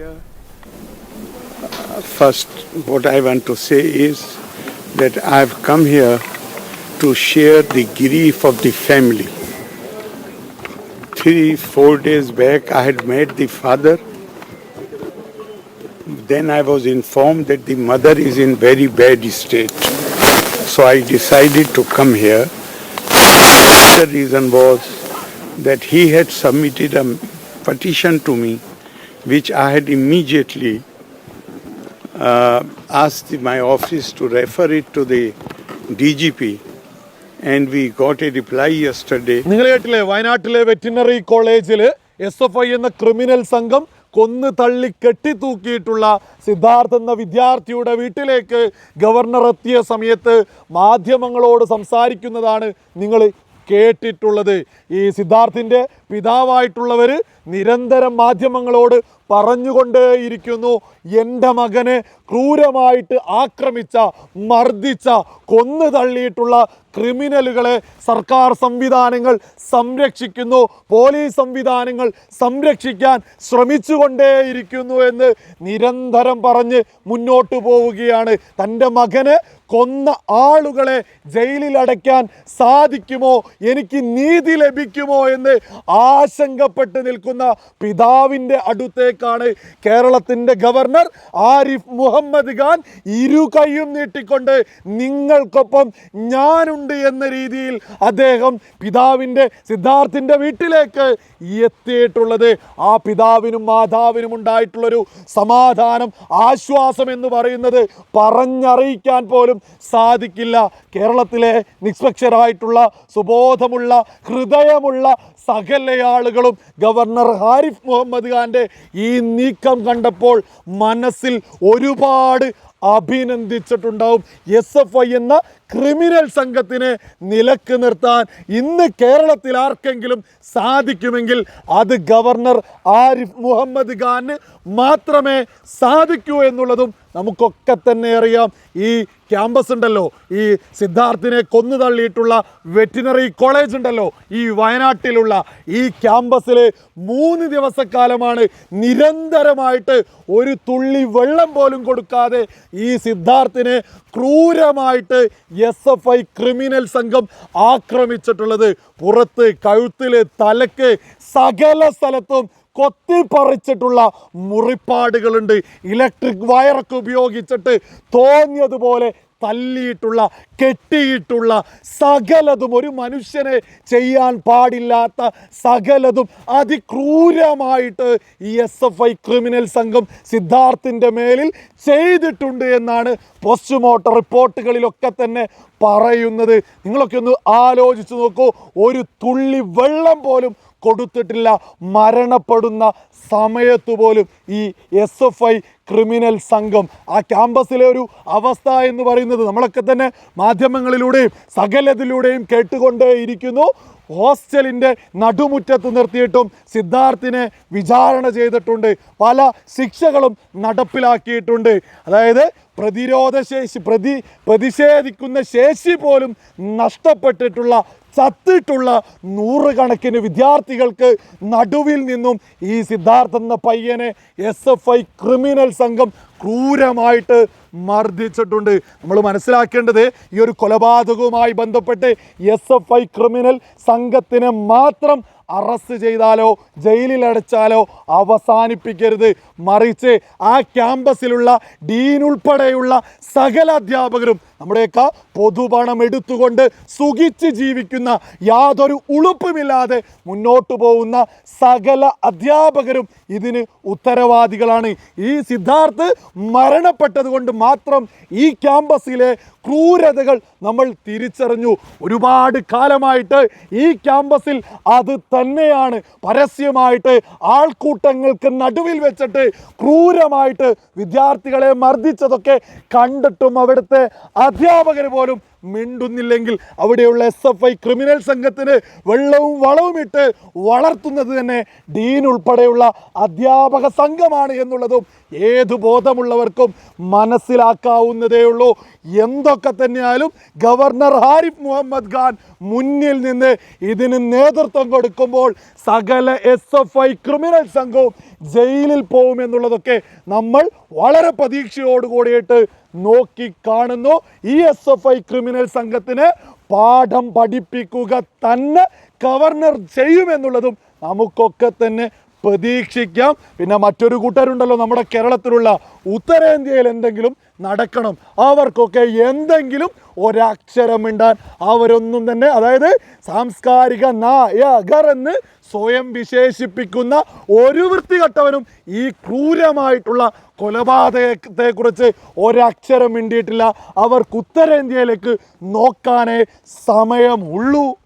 Uh, first, what I want to say is that I've come here to share the grief of the family. Three, four days back, I had met the father. Then I was informed that the mother is in very bad state. So I decided to come here. The reason was that he had submitted a petition to me, which I had immediately uh, asked my office to refer it to the DGP, and we got a reply yesterday. നിങ്ങൾ കേട്ടില്ലേ വയനാട്ടിലെ veterinary കോളേജിൽ S F I എന്ന criminal സംഘം കൊന്ന് തള്ളി കെട്ടിത്തൂക്കിയിട്ടുള്ള സിദ്ധാർത്ഥ് എന്ന വിദ്യാർത്ഥിയുടെ വീട്ടിലേക്ക് ഗവർണർ എത്തിയ സമയത്ത് മാധ്യമങ്ങളോട് സംസാരിക്കുന്നതാണ് നിങ്ങൾ കേട്ടിട്ടുള്ളത് ഈ സിദ്ധാർത്ഥിന്റെ പിതാവായിട്ടുള്ളവർ നിരന്തരം മാധ്യമങ്ങളോട് പറഞ്ഞുകൊണ്ടേയിരിക്കുന്നു. എന്റെ മകനെ ക്രൂരമായിട്ട് ആക്രമിച്ച മർദ്ദിച്ച കൊന്നു തള്ളിയിട്ടുള്ള ക്രിമിനലുകളെ സർക്കാർ സംവിധാനങ്ങൾ സംരക്ഷിക്കുന്നു. പോലീസ് സംവിധാനങ്ങൾ സംരക്ഷിക്കാൻ ശ്രമിച്ചുകൊണ്ടേയിരിക്കുന്നു എന്ന് നിരന്തരം പറഞ്ഞ് മുന്നോട്ടു പോവുകയാണ്. തന്റെ മകനെ കൊന്ന ആളുകളെ ജയിലിൽ അടയ്ക്കാൻ സാധിക്കുമോ? എനിക്ക് നീതി ലഭിക്കുമോ എന്ന് ആശങ്കപ്പെട്ട് നിൽക്കുന്ന പിതാവിന്റെ അടുത്തേക്കാണ് കേരളത്തിന്റെ ഗവർണർ ആരിഫ് മുഹമ്മദ് ഖാൻ ഇരു കൈയും നീട്ടിക്കൊണ്ട് നിങ്ങൾക്കൊപ്പം ഞാനുണ്ട് എന്ന രീതിയിൽ അദ്ദേഹം പിതാവിന്റെ സിദ്ധാർത്ഥിന്റെ വീട്ടിലേക്ക് എത്തിയിട്ടുള്ളത്. ആ പിതാവിനും മാതാവിനും ഉണ്ടായിട്ടുള്ളൊരു സമാധാനം ആശ്വാസം എന്ന് പറയുന്നത് പറഞ്ഞറിയിക്കാൻ പോലും സാധിക്കില്ല. കേരളത്തിലെ നിഷ്പക്ഷരായിട്ടുള്ള സുബോധമുള്ള ഹൃദയമുള്ള സകല ആളുകളും ഗവർണർ ഹാരിഫ് മുഹമ്മദ് ഖാന്റെ ഈ നീക്കം കണ്ടപ്പോൾ മനസ്സിൽ ഒരുപാട് അഭിനന്ദിച്ചിട്ടുണ്ടാവും. എസ് എഫ് ഐ എന്ന ക്രിമിനൽ സംഘത്തിനെ നിലയ്ക്ക് നിർത്താൻ ഇന്ന് കേരളത്തിൽ ആർക്കെങ്കിലും സാധിക്കുമെങ്കിൽ അത് ഗവർണർ ആരിഫ് മുഹമ്മദ് ഖാന് മാത്രമേ സാധിക്കൂ എന്നുള്ളതും നമുക്കൊക്കെ തന്നെ അറിയാം ഈ ക്യാമ്പസ് ഉണ്ടല്ലോ ഈ സിദ്ധാർത്ഥിനെ കൊന്നു തള്ളിയിട്ടുള്ള വെറ്റിനറി കോളേജ് ഉണ്ടല്ലോ ഈ വയനാട്ടിലുള്ള ഈ ക്യാമ്പസിൽ മൂന്ന് ദിവസക്കാലമാണ് നിരന്തരമായിട്ട് ഒരു തുള്ളി വെള്ളം പോലും കൊടുക്കാതെ ഈ സിദ്ധാർത്ഥിനെ ക്രൂരമായിട്ട് എസ് എഫ് ഐ ക്രിമിനൽ സംഘം ആക്രമിച്ചിട്ടുള്ളത്. പുറത്ത് കഴുത്തിൽ തലക്ക് സകല സ്ഥലത്തും കൊത്തിപ്പറിച്ചിട്ടുള്ള മുറിപ്പാടുകളുണ്ട്. ഇലക്ട്രിക് വയറൊക്കെ ഉപയോഗിച്ചിട്ട് തോന്നിയതുപോലെ തല്ലിയിട്ടുള്ള കെട്ടിയിട്ടുള്ള സകലതും ഒരു മനുഷ്യനെ ചെയ്യാൻ പാടില്ലാത്ത സകലതും അതിക്രൂരമായിട്ട് ഈ എസ് എഫ് ഐ ക്രിമിനൽ സംഘം സിദ്ധാർത്ഥിന്റെ മേലിൽ ചെയ്തിട്ടുണ്ട് എന്നാണ് പോസ്റ്റ്മോർട്ടം റിപ്പോർട്ടുകളിലൊക്കെ തന്നെ പറയുന്നത്. നിങ്ങളൊക്കെ ഒന്ന് ആലോചിച്ച് നോക്കൂ. ഒരു തുള്ളി വെള്ളം പോലും കൊടുത്തിട്ടില്ല. മരണപ്പെടുന്ന സമയത്ത് പോലും ഈ എസ് എഫ് ഐ ക്രിമിനൽ സംഘം ആ ക്യാമ്പസിലെ ഒരു അവസ്ഥ എന്ന് പറയുന്നത് നമ്മളൊക്കെ തന്നെ മാധ്യമങ്ങളിലൂടെയും സകലതിലൂടെയും കേട്ടുകൊണ്ടേയിരിക്കുന്നു. ഹോസ്റ്റലിന്റെ നടുമുറ്റത്ത് നിർത്തിയിട്ടും സിദ്ധാർത്ഥിനെ വിചാരണ ചെയ്തിട്ടുണ്ട്. പല ശിക്ഷകളും നടപ്പിലാക്കിയിട്ടുണ്ട്. അതായത് പ്രതിരോധ ശേഷി പ്രതി പ്രതിഷേധിക്കുന്ന ശേഷി പോലും നഷ്ടപ്പെട്ടിട്ടുള്ള ചത്തിട്ടുള്ള നൂറുകണക്കിന് വിദ്യാർത്ഥികൾക്ക് നടുവിൽ നിന്നും ഈ സിദ്ധാർത്ഥ എന്ന പയ്യനെ എസ് എഫ് ഐ ക്രിമിനൽ സംഘം ക്രൂരമായിട്ട് മർദ്ദിച്ചിട്ടുണ്ട്. നമ്മൾ മനസ്സിലാക്കേണ്ടത് ഈ ഒരു കൊലപാതകവുമായി ബന്ധപ്പെട്ട് എസ് എഫ് ഐ ക്രിമിനൽ സംഘത്തിനെ മാത്രം അറസ്റ്റ് ചെയ്താലോ ജയിലിൽ അടച്ചാലോ അവസാനിപ്പിക്കരുത്. മറിച്ച് ആ ക്യാമ്പസിലുള്ള ഡീൻ ഉൾപ്പെടെയുള്ള സകല അധ്യാപകരും നമ്മുടെയൊക്കെ പൊതുപണം എടുത്തുകൊണ്ട് സുഖിച്ച് ജീവിക്കുന്ന യാതൊരു ഉളുപ്പുമില്ലാതെ മുന്നോട്ട് പോകുന്ന സകല അധ്യാപകരും ഇതിന് ഉത്തരവാദികളാണ്. ഈ സിദ്ധാർത്ഥ് മരണപ്പെട്ടത് കൊണ്ട് മാത്രം ഈ ക്യാമ്പസിലെ ക്രൂരതകൾ നമ്മൾ തിരിച്ചറിഞ്ഞു. ഒരുപാട് കാലമായിട്ട് ഈ ക്യാമ്പസിൽ അത് തന്നെയാണ്. പരസ്യമായിട്ട് ആൾക്കൂട്ടങ്ങൾക്ക് നടുവിൽ വെച്ചിട്ട് ക്രൂരമായിട്ട് വിദ്യാർത്ഥികളെ മർദ്ദിച്ചതൊക്കെ കണ്ടിട്ടും അവിടുത്തെ അധ്യാപകർ പോലും മിണ്ടുന്നില്ലെങ്കിൽ അവിടെയുള്ള എസ് എഫ് ഐ ക്രിമിനൽ സംഘത്തിന് വെള്ളവും വളവും ഇട്ട് വളർത്തുന്നത് തന്നെ ഡീൻ ഉൾപ്പെടെയുള്ള അധ്യാപക സംഘമാണ് എന്നുള്ളതും ഏതു ബോധമുള്ളവർക്കും മനസ്സിലാക്കാവുന്നതേ ഉള്ളൂ. എന്തൊക്കെ തന്നെയാലും ഗവർണർ ഹാരിഫ് മുഹമ്മദ് ഖാൻ മുന്നിൽ നിന്ന് ഇതിന് നേതൃത്വം കൊടുക്കുമ്പോൾ സകല എസ് എഫ് ഐ ക്രിമിനൽ സംഘവും ജയിലിൽ പോകുമെന്നുള്ളതൊക്കെ നമ്മൾ വളരെ പ്രതീക്ഷയോടുകൂടിയിട്ട് നോക്കി കാണുന്നു. ഈ എസ് എഫ് ഐ ക്രിമിനൽ സംഘത്തിന് പാഠം പഠിപ്പിക്കുക തന്നെ ഗവർണർ ചെയ്യുമെന്നുള്ളതും നമുക്കൊക്കെ തന്നെ പ്രതീക്ഷിക്കാം. പിന്നെ മറ്റൊരു കൂട്ടരുണ്ടല്ലോ നമ്മുടെ കേരളത്തിലുള്ള ഉത്തരേന്ത്യയിൽ എന്തെങ്കിലും നടക്കണം. അവർക്കൊക്കെ എന്തെങ്കിലും ഒരക്ഷരം മിണ്ടാൻ അവരൊന്നും തന്നെ അതായത് സാംസ്കാരിക നായകർ എന്ന് സ്വയം വിശേഷിപ്പിക്കുന്ന ഒരു വൃത്തികെട്ടവനും ഈ ക്രൂരമായിട്ടുള്ള കൊലപാതകത്തെക്കുറിച്ച് ഒരക്ഷരം മിണ്ടിയിട്ടില്ല. അവർക്ക് ഉത്തരേന്ത്യയിലേക്ക് നോക്കാനേ സമയമുള്ളൂ.